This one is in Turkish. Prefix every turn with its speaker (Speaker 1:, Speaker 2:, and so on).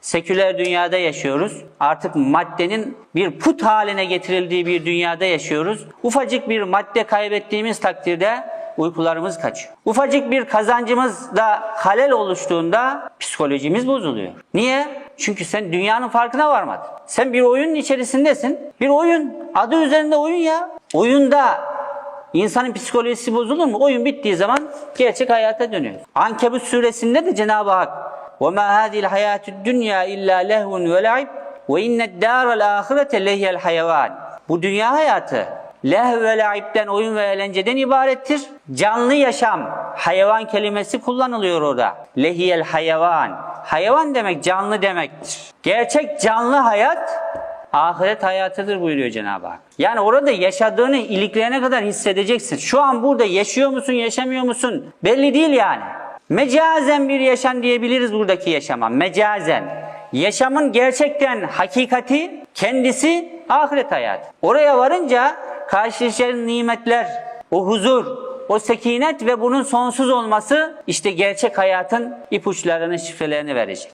Speaker 1: Seküler dünyada yaşıyoruz. Artık maddenin bir put haline getirildiği bir dünyada yaşıyoruz. Ufacık bir madde kaybettiğimiz takdirde uykularımız kaçıyor. Ufacık bir kazancımız da halel oluştuğunda psikolojimiz bozuluyor. Niye? Çünkü sen dünyanın farkına varmadın. Sen bir oyunun içerisindesin. Bir oyun. Adı üzerinde oyun ya. Oyunda insanın psikolojisi bozulur mu? Oyun bittiği zaman gerçek hayata dönüyor. Ankebut suresinde de Cenab-ı Hak وَمَا هَذِي الْحَيَاتُ الدُّنْيَا اِلَّا لَهْوٌ وَلَعِبٌ وَاِنَّ الدَّارَ الْآخِرَةَ لَهِيَ الْحَيَوَانِ Bu dünya hayatı leh ve laibden, oyun ve eğlenceden ibarettir. Canlı yaşam, hayvan kelimesi kullanılıyor orada. Lehiyel hayvan. Hayvan demek canlı demektir. Gerçek canlı hayat ahiret hayatıdır buyuruyor Cenab-ı Hak. Yani orada yaşadığını iliklerine kadar hissedeceksin. Şu an burada yaşıyor musun, yaşamıyor musun? Belli değil yani. Mecazen bir yaşam diyebiliriz buradaki yaşama. Mecazen. Yaşamın gerçekten hakikati kendisi ahiret hayatı. Oraya varınca karşılaşacağın nimetler, o huzur, o sekinet ve bunun sonsuz olması işte gerçek hayatın ipuçlarını, şifrelerini verecek.